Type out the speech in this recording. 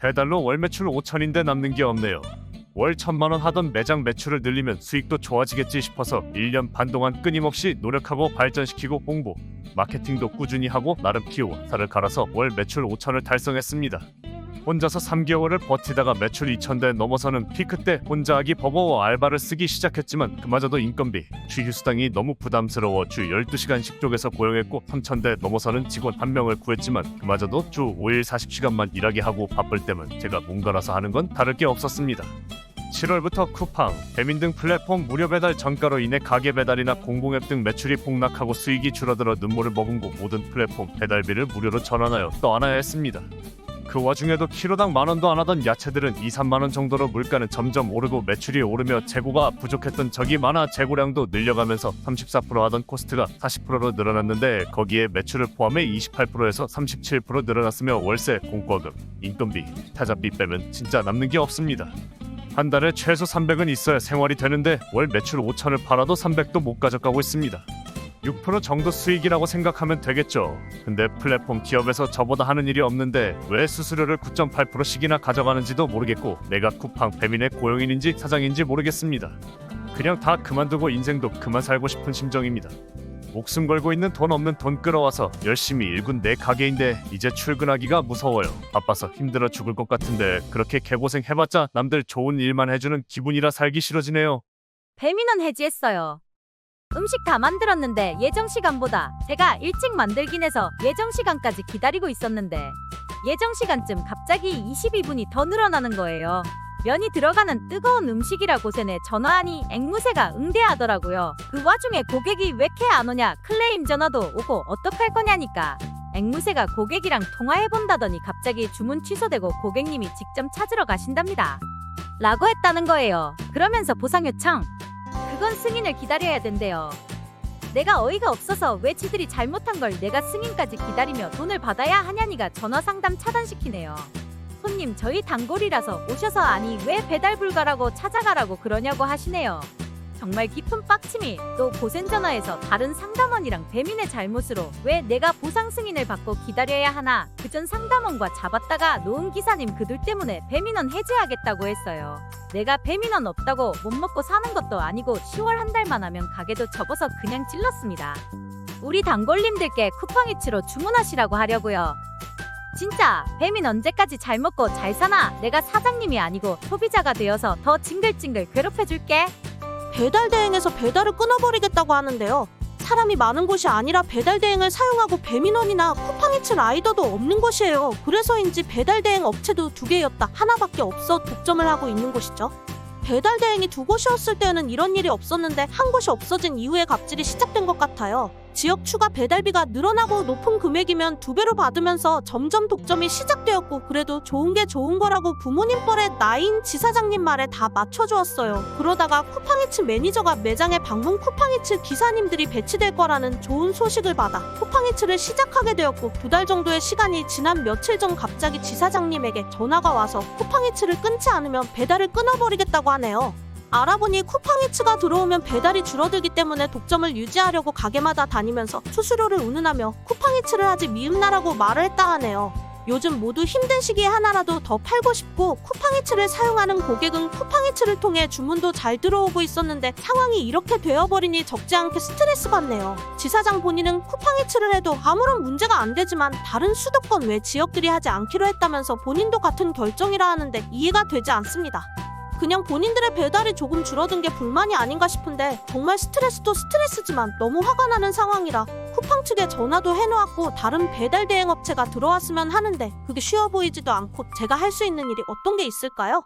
배달로 월 매출 5천인데 남는 게 없네요. 월 천만 원 하던 매장 매출을 늘리면 수익도 좋아지겠지 싶어서 1년 반 동안 끊임없이 노력하고 발전시키고 홍보, 마케팅도 꾸준히 하고 나름 키워 살을 갈아서 월 매출 5천을 달성했습니다. 혼자서 3개월을 버티다가 매출 2천대 넘어서는 피크 때 혼자 하기 버거워 알바를 쓰기 시작했지만 그마저도 인건비, 주휴 수당이 너무 부담스러워 주 12시간씩 쪼개서 고용했고 3천대 넘어서는 직원 한 명을 구했지만 그마저도 주 5일 40시간만 일하게 하고 바쁠 때면 제가 뭔가라서 하는 건 다를 게 없었습니다. 7월부터 쿠팡, 배민 등 플랫폼 무료 배달 전가로 인해 가게 배달이나 공공앱 등 매출이 폭락하고 수익이 줄어들어 눈물을 머금고 모든 플랫폼 배달비를 무료로 전환하여 떠안아야 했습니다. 그 와중에도 키로당 만 원도 안 하던 야채들은 2, 3만 원 정도로 물가는 점점 오르고 매출이 오르며 재고가 부족했던 적이 많아 재고량도 늘려가면서 34% 하던 코스트가 40%로 늘어났는데 거기에 매출을 포함해 28%에서 37% 늘어났으며 월세, 공과금, 인건비, 타자비 빼면 진짜 남는 게 없습니다. 한 달에 최소 300은 있어야 생활이 되는데 월 매출 5천을 팔아도 300도 못 가져가고 있습니다. 6% 정도 수익이라고 생각하면 되겠죠. 근데 플랫폼 기업에서 저보다 하는 일이 없는데 왜 수수료를 9.8%씩이나 가져가는지도 모르겠고 내가 쿠팡 배민의 고용인인지 사장인지 모르겠습니다. 그냥 다 그만두고 인생도 그만 살고 싶은 심정입니다. 목숨 걸고 있는 돈 없는 돈 끌어와서 열심히 일군 내 가게인데 이제 출근하기가 무서워요. 바빠서 힘들어 죽을 것 같은데 그렇게 개고생 해봤자 남들 좋은 일만 해주는 기분이라 살기 싫어지네요. 배민원 해지했어요. 음식 다 만들었는데 예정 시간보다 제가 일찍 만들긴 해서 예정 시간까지 기다리고 있었는데 예정 시간쯤 갑자기 22분이 더 늘어나는 거예요. 면이 들어가는 뜨거운 음식이라고 세네 전화하니 앵무새가 응대하더라고요. 그 와중에 고객이 왜 이렇게 안 오냐 클레임 전화도 오고 어떡할 거냐니까 앵무새가 고객이랑 통화해본다더니 갑자기 주문 취소되고 고객님이 직접 찾으러 가신답니다. 라고 했다는 거예요. 그러면서 보상 요청. 그건 승인을 기다려야 된대요. 내가 어이가 없어서 왜 지들이 잘못한 걸 내가 승인까지 기다리며 돈을 받아야 하냐니가 전화 상담 차단시키네요. 손님 저희 단골이라서 오셔서 아니 왜 배달 불가라고 찾아가라고 그러냐고 하시네요. 정말 깊은 빡침이 또 고센 전화에서 다른 상담원이랑 배민의 잘못으로 왜 내가 보상 승인을 받고 기다려야 하나 그전 상담원과 잡았다가 놓은 기사님 그들 때문에 배민원 해제하겠다고 했어요. 내가 배민원 없다고 못 먹고 사는 것도 아니고 10월 한 달만 하면 가게도 접어서 그냥 찔렀습니다. 우리 단골님들께 쿠팡이츠로 주문하시라고 하려고요. 진짜 배민 언제까지 잘 먹고 잘 사나 내가 사장님이 아니고 소비자가 되어서 더 징글징글 괴롭혀줄게. 배달 대행에서 배달을 끊어버리겠다고 하는데요. 사람이 많은 곳이 아니라 배달 대행을 사용하고 배민원이나 쿠팡이츠 라이더도 없는 곳이에요. 그래서인지 배달 대행 업체도 두 개였다 하나밖에 없어 독점을 하고 있는 곳이죠. 배달 대행이 두 곳이었을 때는 이런 일이 없었는데 한 곳이 없어진 이후에 갑질이 시작된 것 같아요. 지역 추가 배달비가 늘어나고 높은 금액이면 두 배로 받으면서 점점 독점이 시작되었고 그래도 좋은 게 좋은 거라고 부모님 뻘에 나인 지사장님 말에 다 맞춰주었어요. 그러다가 쿠팡이츠 매니저가 매장에 방문 쿠팡이츠 기사님들이 배치될 거라는 좋은 소식을 받아 쿠팡이츠를 시작하게 되었고 두 달 정도의 시간이 지난 며칠 전 갑자기 지사장님에게 전화가 와서 쿠팡이츠를 끊지 않으면 배달을 끊어버리겠다고 하네요. 알아보니 쿠팡이츠가 들어오면 배달이 줄어들기 때문에 독점을 유지하려고 가게마다 다니면서 수수료를 운운하며 쿠팡이츠를 하지 미흡나라고 말을 했다 하네요. 요즘 모두 힘든 시기에 하나라도 더 팔고 싶고 쿠팡이츠를 사용하는 고객은 쿠팡이츠를 통해 주문도 잘 들어오고 있었는데 상황이 이렇게 되어버리니 적지 않게 스트레스 받네요. 지사장 본인은 쿠팡이츠를 해도 아무런 문제가 안 되지만 다른 수도권 외 지역들이 하지 않기로 했다면서 본인도 같은 결정이라 하는데 이해가 되지 않습니다. 그냥 본인들의 배달이 조금 줄어든 게 불만이 아닌가 싶은데 정말 스트레스도 스트레스지만 너무 화가 나는 상황이라 쿠팡 측에 전화도 해놓았고 다른 배달 대행 업체가 들어왔으면 하는데 그게 쉬워 보이지도 않고 제가 할 수 있는 일이 어떤 게 있을까요?